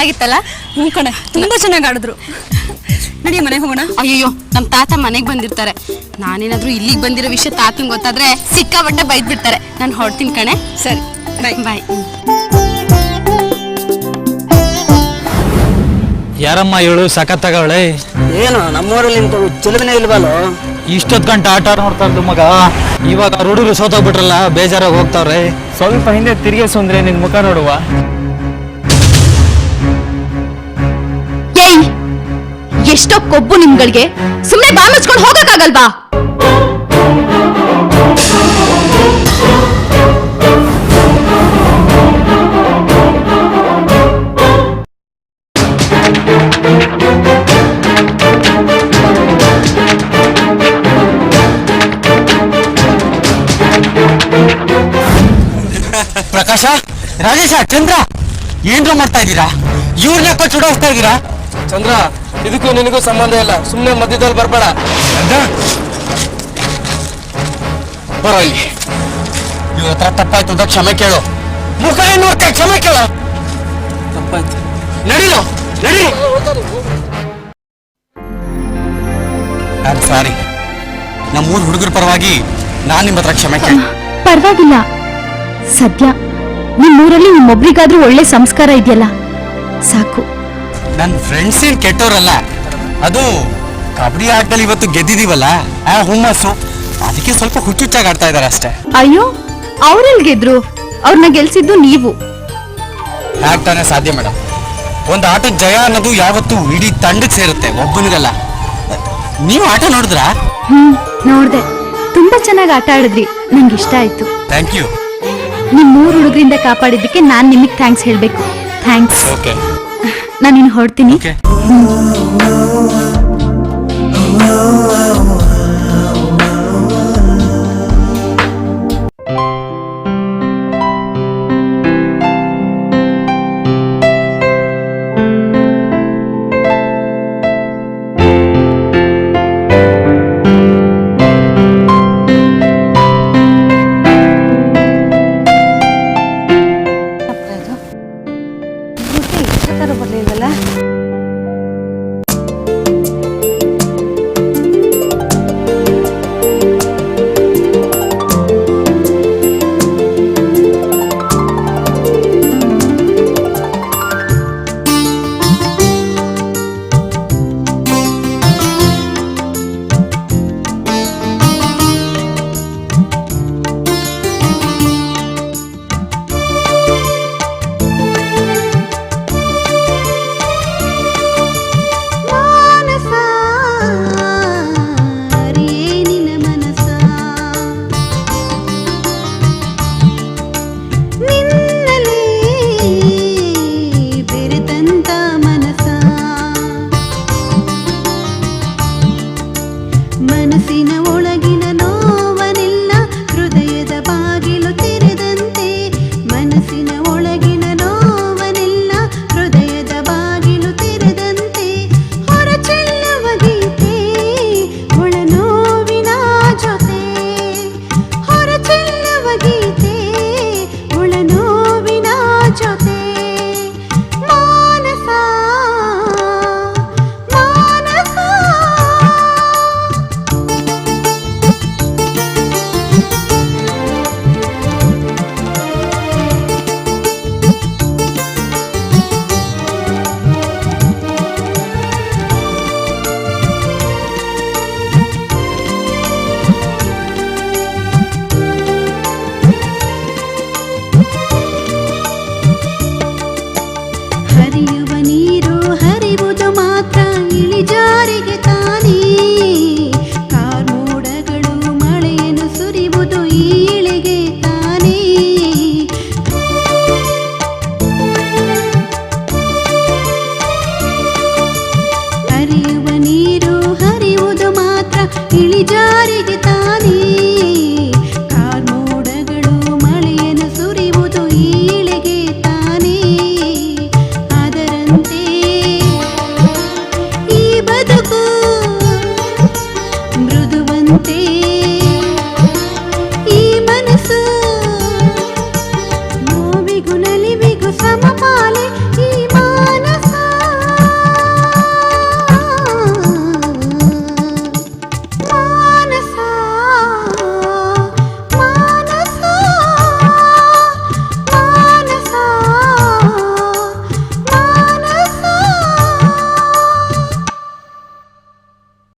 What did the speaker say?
ಚೆನ್ನಾಗಿತ್ತಲ್ಲ? ಹ್ಞೂ ಕಣೆ. ತುಂಬಾ ಚೆನ್ನಾಗಿ ಆಡಿದ್ರು. ನಡಿ ಮನೆಗೆ ಹೋಗೋಣ. ಅಯ್ಯೋ ನಮ್ ತಾತ ಮನೆಗ್ ಬಂದಿರ್ತಾರೆ. ನಾನೇನಾದರೂ ಇಲ್ಲಿಗೆ ಬಂದಿರೋ ವಿಷಯ ತಾತಂಗೆ ಗೊತ್ತಾದ್ರೆ ಸಿಕ್ಕಾಬಟ್ಟೆ ಬೈದ್ ಬಿಡ್ತಾರೆ ನಾನು ಹೊಡ್ತೀನಿ ಕಣೆ. ಸರಿ. ಬಾಯ್ ಬಾಯ್ ಯಾರಮ್ಮ ಇವಳು ಸಖತ್ತಾಗವಳೆ? ಏನು ನಮ್ಮೂರಲ್ಲಿ ಇಂಥ ಇಲ್ವಲ್ಲ ಇಲ್ವಲ್ಲೋ? ಇಷ್ಟೊತ್ ಗಂಟೆ ಆಟ ನೋಡ್ತಾ ಇದ್ದು ಮಗ. ಇವಾಗ ರೂಢರು ಹುಡುಗರು ಸೋತೋಗ್ಬಿಟ್ರಲ್ಲ ಬೇಜಾರಾಗಿ ಹೋಗ್ತಾವ್ರೆ. ಸ್ವಲ್ಪ ಹಿಂದೆ ತಿರುಗಿಸು ಸುಂದ್ರೆ ನಿನ್ ಮುಖ ನೋಡುವ. ಎಷ್ಟೋ ಕೊಬ್ಬು ನಿಮ್ಗಳಿಗೆ ಸುಮ್ನೆ ಬಾಯ್ ಮುಚ್ಕೊಂಡು ಹೋಗಕ್ಕಾಗಲ್ವಾ ಪ್ರಕಾಶ ರಾಜೇಶ ಚಂದ್ರ ಏನ್ರ ಮಾಡ್ತಾ ಇದ್ದೀರಾ ಇವ್ರನ್ನ ಯಾಕೋ ಚುಡೋಸ್ತಾ ಇದ್ದೀರಾ ಚಂದ್ರ ಇದಕ್ಕೂ ನಿನಗೂ ಸಂಬಂಧ ಇಲ್ಲ. ಸುಮ್ಮನೆ ಮಧ್ಯದಲ್ಲಿ ಬರ್ಬೇಡ. ಬರೋ ಇಲ್ಲಿ ಇವತ್ತ ಹತ್ರ ತಪ್ಪಾಯ್ತು ಅಂತ ಕ್ಷಮೆ ಕೇಳು. ಮುಖ ಏನು ಕ್ಷಮೆ ಕೇಳ. ತಪ್ಪಾಯ್ತು. ನಡೀಲು? ನಡಿ. ಸಾರಿ ನಮ್ಮೂರ್ ಹುಡುಗರ ಪರವಾಗಿ ನಾನ್ ನಿಮ್ಮ ಹತ್ರ ಕ್ಷಮೆ ಕೇಳಿ ಪರವಾಗಿಲ್ಲ. ಸದ್ಯ ನಿಮ್ಮೂರಲ್ಲಿ ನಿಮ್ಮೊಬ್ರಿಗಾದ್ರೂ ಒಳ್ಳೆ ಸಂಸ್ಕಾರ ಇದೆಯಲ್ಲ? ಸಾಕು. ನನ್ನ ಫ್ರೆಂಡ್ಸ್ ಏನ್ ಕೆಟ್ಟೋರಲ್ಲ. ಅದು ಕಬಡ್ಡಿ ಆಟದಲ್ಲಿ ಇವತ್ತು ಗೆದ್ದಿದೀವಲ್ಲ ಆ ಹುಮ್ಮಸ್ಸು. ಅದಕ್ಕೆ ಸ್ವಲ್ಪ ಹುಚ್ಚುಚ್ಚಾಗಿ ಆಡ್ತಾ ಇದಾರೆ ಅಷ್ಟೇ. ಅಯ್ಯೋ ಅವ್ರೆಲ್ ಗೆದ್ರು? ಅವ್ರನ್ನ ಗೆಲ್ಸಿದ್ದು ನೀವು. ಹ್ಯಾಕ್ ತಾನೇ ಸಾಧ್ಯ ಮೇಡಮ್ ಒಂದು ಆಟದ ಜಯ ಅನ್ನೋದು ಯಾವತ್ತು ಇಡೀ ತಂಡಕ್ಕೆ ಸೇರುತ್ತೆ ಒಬ್ಬನಿಗಲ್ಲ. ನೀವು ಆಟ ನೋಡಿದ್ರಾ? ಹ್ಮ್ ನೋಡ್ದೆ. ತುಂಬಾ ಚೆನ್ನಾಗಿ ಆಟ ಆಡಿದ್ರಿ. ನಂಗೆ ಇಷ್ಟ ಆಯ್ತು. ಥ್ಯಾಂಕ್ ಯು ನಿಮ್ಮ ಮೂರು ಹುಡುಗರಿಂದ ಕಾಪಾಡಿದ್ದಕ್ಕೆ ನಾನು ನಿಮಗ್ ಥ್ಯಾಂಕ್ಸ್ ಹೇಳಬೇಕು. ಥ್ಯಾಂಕ್ಸ್ ಓಕೆ ನಾನು ಹೊರಡ್ತೀನಿ.